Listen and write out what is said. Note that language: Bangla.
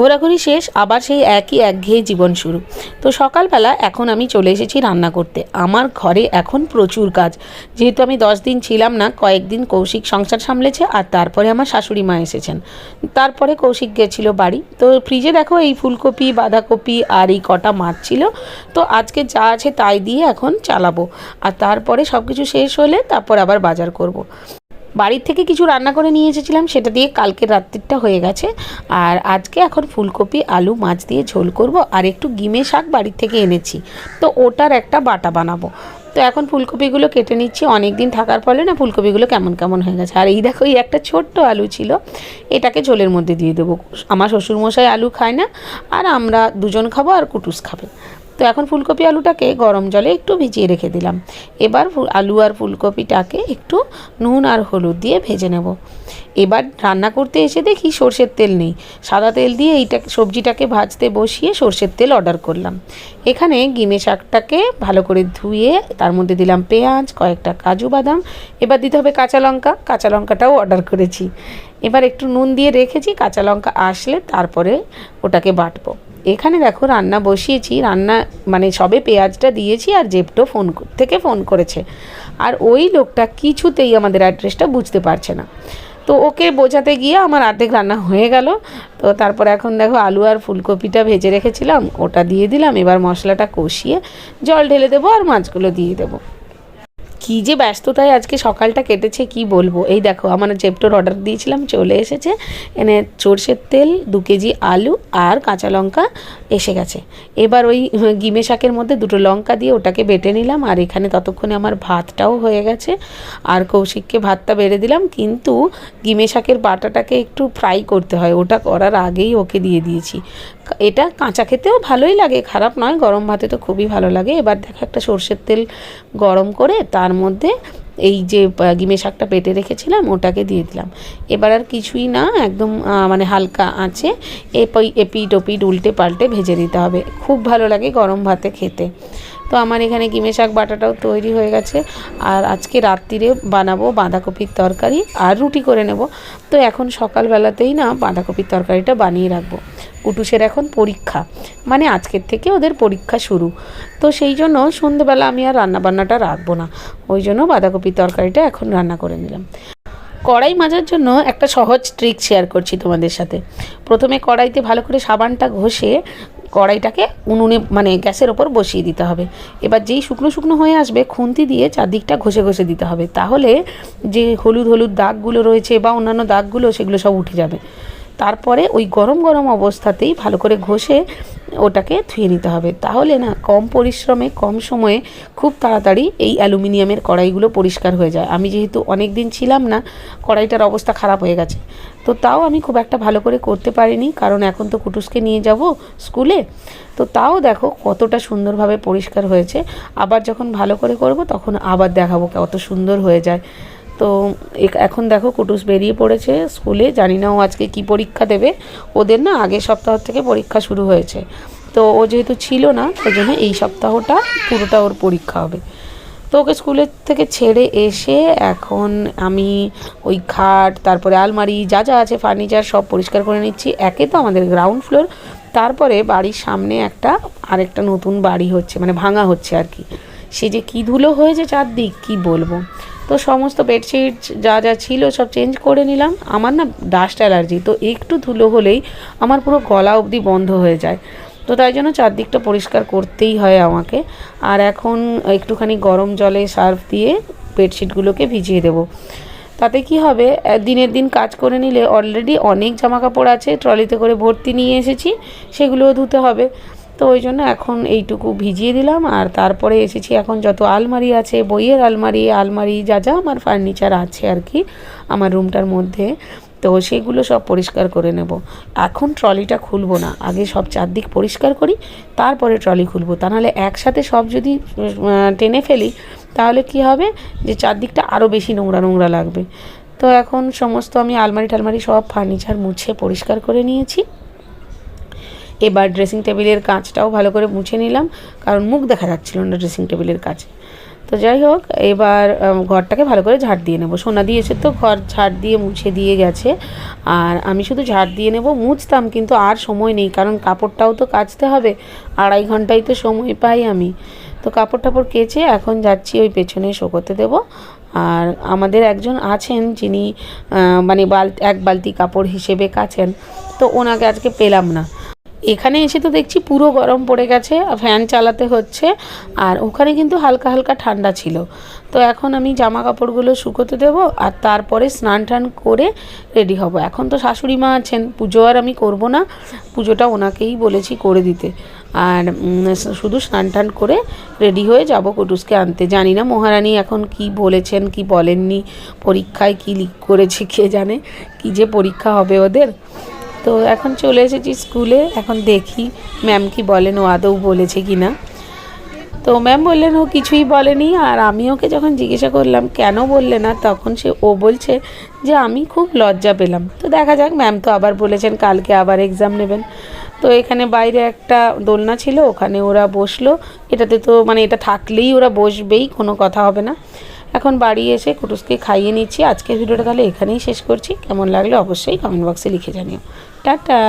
ঘোরাঘুরি শেষ, আবার সেই একই একঘেয়ে জীবন শুরু। তো সকালবেলা এখন আমি চলে এসেছি রান্না করতে। আমার ঘরে এখন প্রচুর কাজ। যেহেতু আমি দশ দিন ছিলাম না, কয়েকদিন কৌশিক সংসার সামলেছে আর তারপরে আমার শাশুড়ি মা এসেছেন। তারপরে কৌশিক গেছিল বাড়ি। তো ফ্রিজে দেখো এই ফুলকপি, বাঁধাকপি আর এই কটা মাছ ছিল। তো আজকে যা আছে তাই দিয়ে এখন চালাবো। আর তারপরে সব কিছু শেষ হলে তারপর আবার বাজার করব। বাড়ির থেকে কিছু রান্না করে নিয়ে এসেছিলাম, সেটা দিয়ে কালকের রাত্রিটা হয়ে গেছে। আর আজকে এখন ফুলকপি, আলু, মাছ দিয়ে ঝোল করব, আর একটু গিমে শাক বাড়ির থেকে এনেছি। তো ওটার একটা বাটা বানাবো। তো এখন ফুলকপিগুলো কেটে নিচ্ছি অনেক দিন থাকার ফলে না ফুলকপিগুলো কেমন কেমন হয়ে গেছে। আর এই দেখো, এই একটা ছোট্ট আলু ছিল, এটাকে ঝোলের মধ্যে দিয়ে দেবো। আমার শ্বশুরমশাই আলু খায় না, আর আমরা দুজন খাব আর কুটুস খাবে। তো এখন ফুলকপি আলুটাকে গরম জলে একটু ভিজিয়ে রেখে দিলাম। এবার আলু আর ফুলকপিটাকে একটু নুন আর হলুদ দিয়ে ভেজে নেব। এবার রান্না করতে এসে দেখি সর্ষের তেল নেই। সাদা তেল দিয়ে এইটা সবজিটাকে ভাজতে বসিয়ে সর্ষের তেল অর্ডার করলাম। এখানে গিমে শাকটাকে ভালো করে ধুয়ে তার মধ্যে দিলাম পেঁয়াজ, কয়েকটা কাজু বাদাম, এবার দিতে হবে কাঁচা লঙ্কা। কাঁচা লঙ্কাটাও অর্ডার করেছি। এবার একটু নুন দিয়ে রেখেছি, কাঁচা লঙ্কা আসলে তারপরে ওটাকে বাটবো। এখানে দেখো রান্না বসিয়েছি, রান্না মানে সবে পেঁয়াজটা দিয়েছি আর জেপটো ফোন থেকে ফোন করেছে। আর ওই লোকটা কিছুতেই আমাদের অ্যাড্রেসটা বুঝতে পারছে না। তো ওকে বোঝাতে গিয়ে আমার অর্ধেক রান্না হয়ে গেল। তো তারপর এখন দেখো আলু আর ফুলকপিটা ভেজে রেখেছিলাম, ওটা দিয়ে দিলাম, এবার মশলাটা কষিয়ে জল ঢেলে দেবো আর মাছগুলো দিয়ে দেবো। কি যে ব্যস্ততায় আজকে সকালটা কেটেছে, কি বলব? এই দেখো, আমার জেপটোর অর্ডার দিয়েছিলাম, চলে এসেছে। এনে সর্ষের তেল, দু কেজি আলু আর কাঁচা লঙ্কা এসে গেছে। এবার ওই গিমে শাকের মধ্যে দুটো লঙ্কা দিয়ে ওটাকে বেটে নিলাম, আর এখানে ততক্ষণে আমার ভাতটাও হয়ে গেছে। আর কৌশিককে ভাতটা বেড়ে দিলাম, কিন্তু গিমে শাকের বাটাটাকে একটু ফ্রাই করতে হয়, ওটা করার আগেই ওকে দিয়ে দিয়েছি। এটা কাঁচা খেতেও ভালোই লাগে, খারাপ নয়, গরম ভাতে তো খুবই ভালো লাগে। এবার দেখো একটা সর্ষের তেল গরম করে, তার মধ্যে এই যে গিমে শাকটা পেটে রেখেছিলাম, ওটাকে দিয়ে দিলাম। এবার আর কিছুই না, একদম মানে হালকা আছে এপি এপিট ওপিট উল্টে পাল্টে ভেজে দিতে হবে। খুব ভালো লাগে গরম ভাতে খেতে। তো আমার এখানে গিমে শাক বাটাটাও তৈরি হয়ে গেছে। আর আজকে রাত্রিরে বানাবো বাঁধাকপির তরকারি আর রুটি করে নেব। তো এখন সকালবেলাতেই না বাঁধাকপির তরকারিটা বানিয়ে রাখব। কুটুসের এখন পরীক্ষা মানে আজকের থেকে ওদের পরীক্ষা শুরু। তো সেই জন্য সন্ধেবেলা আমি আর রান্নাবান্নাটা রাখব না। ওই জন্য বাঁধাকপির তরকারিটা এখন রান্না করে নিলাম। কড়াই মাজার জন্য একটা সহজ ট্রিক শেয়ার করছি তোমাদের সাথে। প্রথমে কড়াইতে ভালো করে সাবানটা ঘষে কড়াইটাকে উনুনে মানে গ্যাসের ওপর বসিয়ে দিতে হবে। এবার যেই শুকনো শুকনো হয়ে আসবে, খুন্তি দিয়ে চারদিকটা ঘষে ঘষে দিতে হবে। তাহলে যে হলুদ হলুদ দাগগুলো রয়েছে বা অন্যান্য দাগগুলো, সেগুলো সব উঠে যাবে। তারপরে ওই গরম গরম অবস্থাতেই ভালো করে ঘষে ওটাকে ধুয়ে নিতে হবে। তাহলে না, কম পরিশ্রমে, কম সময়ে খুব তাড়াতাড়ি এই অ্যালুমিনিয়ামের কড়াইগুলো পরিষ্কার হয়ে যায়। আমি যেহেতু অনেক দিন ছিলাম না, কড়াইটার অবস্থা খারাপ হয়ে গেছে। তো তাও আমি খুব একটা ভালো করে করতে পারিনি, কারণ এখন তো কুটুসকে নিয়ে যাব স্কুলে। তো তাও দেখো কতটা সুন্দরভাবে পরিষ্কার হয়েছে। আবার যখন ভালো করে করব, তখন আবার দেখাবো কত সুন্দর হয়ে যায়। তো এখন দেখো কুটুস বেরিয়ে পড়েছে স্কুলে, জানি না ও আজকে কি পরীক্ষা দেবে। ওদের না আগের সপ্তাহ থেকে পরীক্ষা শুরু হয়েছে। তো ও যেহেতু ছিল না ওই জন্য এই সপ্তাহটা পুরোটা ওর পরীক্ষা হবে। তো ওকে স্কুলের থেকে ছেড়ে এসে এখন আমি ওই খাট, তারপরে আলমারি, যা যা আছে ফার্নিচার সব পরিষ্কার করে নিচ্ছি। একে তো আমাদের গ্রাউন্ড ফ্লোর তারপরে বাড়ির সামনে একটা আরেকটা নতুন বাড়ি হচ্ছে মানে ভাঙা হচ্ছে আর কি। সে যে কী ধুলো হয়েছে চারদিক কি বলব? তো সমস্ত বেডশিট যা যা ছিল সব চেঞ্জ করে নিলাম। আমার না ডাস্ট অ্যালার্জি তো একটু ধুলো হলেই আমার পুরো গলা অবধি বন্ধ হয়ে যায়। তো তাই জন্য চারদিকটা পরিষ্কার করতেই হয় আমাকে। আর এখন একটুখানি গরম জলে সার্ফ দিয়ে বেডশিটগুলোকে ভিজিয়ে দেবো। তাতে কি হবে দিনের দিন কাজ করে নিলে অলরেডি অনেক জামা কাপড় আছে ট্রলিতে করে ভর্তি নিয়ে এসেছি, সেগুলোও ধুতে হবে। তো ওই জন্য এখন এইটুকু ভিজিয়ে দিলাম আর তারপরে এসেছি এখন যত আলমারি আছে, বইয়ের আলমারি আলমারি যা যা আমার ফার্নিচার আছে আর কি আমার রুমটার মধ্যে, তো সেগুলো সব পরিষ্কার করে নেব। এখন ট্রলিটা খুলবো না, আগে সব চারদিক পরিষ্কার করি, তারপরে ট্রলি খুলবো। তা নাহলে একসাথে সব যদি টেনে ফেলি, তাহলে কি হবে যে চারদিকটা আরও বেশি নোংরা নোংরা লাগবে। তো এখন সমস্ত আমি আলমারি টালমারি সব ফার্নিচার মুছে পরিষ্কার করে নিয়েছি। এবার ড্রেসিং টেবিলের কাঁচটাও ভালো করে মুছে নিলাম, কারণ মুখ দেখা যাচ্ছিল না ড্রেসিং টেবিলের কাছে। তো যাই হোক, এবার ঘরটাকে ভালো করে ঝাড় দিয়ে নেব। সোনা দিয়েছে তো, ঘর ঝাড় দিয়ে মুছে দিয়ে গেছে। আর আমি শুধু ঝাড় দিয়ে নেব, মুছতাম কিন্তু আর সময় নেই, কারণ কাপড়টাও তো কাচতে হবে, আড়াই ঘন্টাই তো সময় পাই আমি। তো কাপড় টাপড় কেচে এখন যাচ্ছি ওই পেছনে শোকোতে দেবো। আর আমাদের একজন আছেন, যিনি মানে বাল, এক বালতি কাপড় হিসেবে কাছেন। তো ওনাকে আজকে পেলাম না। এখানে এসে তো দেখছি পুরো গরম পড়ে গেছে ফ্যান চালাতে হচ্ছে, আর ওখানে কিন্তু হালকা হালকা ঠান্ডা ছিল। তো এখন আমি জামা কাপড়গুলো শুকোতে দেবো, আর তারপরে স্নান টান করে রেডি হব। এখন তো শাশুড়ি মা আছেন, পুজো আর আমি করব না, পুজোটা ওনাকেই বলেছি করে দিতে। আর শুধু স্নান টান করে রেডি হয়ে যাব কুটুসকে আনতে। জানি না মহারানী এখন কি বলেছেন, কি বলেননি, পরীক্ষায় কি লিক করেছে, কে জানে, কি যে পরীক্ষা হবে ওদের। তো এখন চলে এসেছি স্কুলে, এখন দেখি ম্যাম কি বলেন, ও আদৌ বলেছে কি না তো ম্যাম বললেন, ও কিছুই বলেনি, আর আমি ওকে যখন জিজ্ঞাসা করলাম, কেন বললে না, তখন সে, ও বলছে যে আমি খুব লজ্জা পেলাম। তো দেখা যাক, ম্যাম তো আবার বলেছেন, কালকে আবার এক্সাম নেবেন। তো এখানে বাইরে একটা দোলনা ছিল, ওখানে ওরা বসল। এটাতে তো মানে এটা থাকলেই ওরা বসবেই, কোনো কথা হবে না। এখন বাড়ি এসে কুটুসকে খাইয়ে নিচ্ছি। আজকের ভিডিওটা তাহলে এখানেই শেষ করছি। কেমন লাগল অবশ্যই কমেন্ট বক্সে লিখে জানিও। টাটা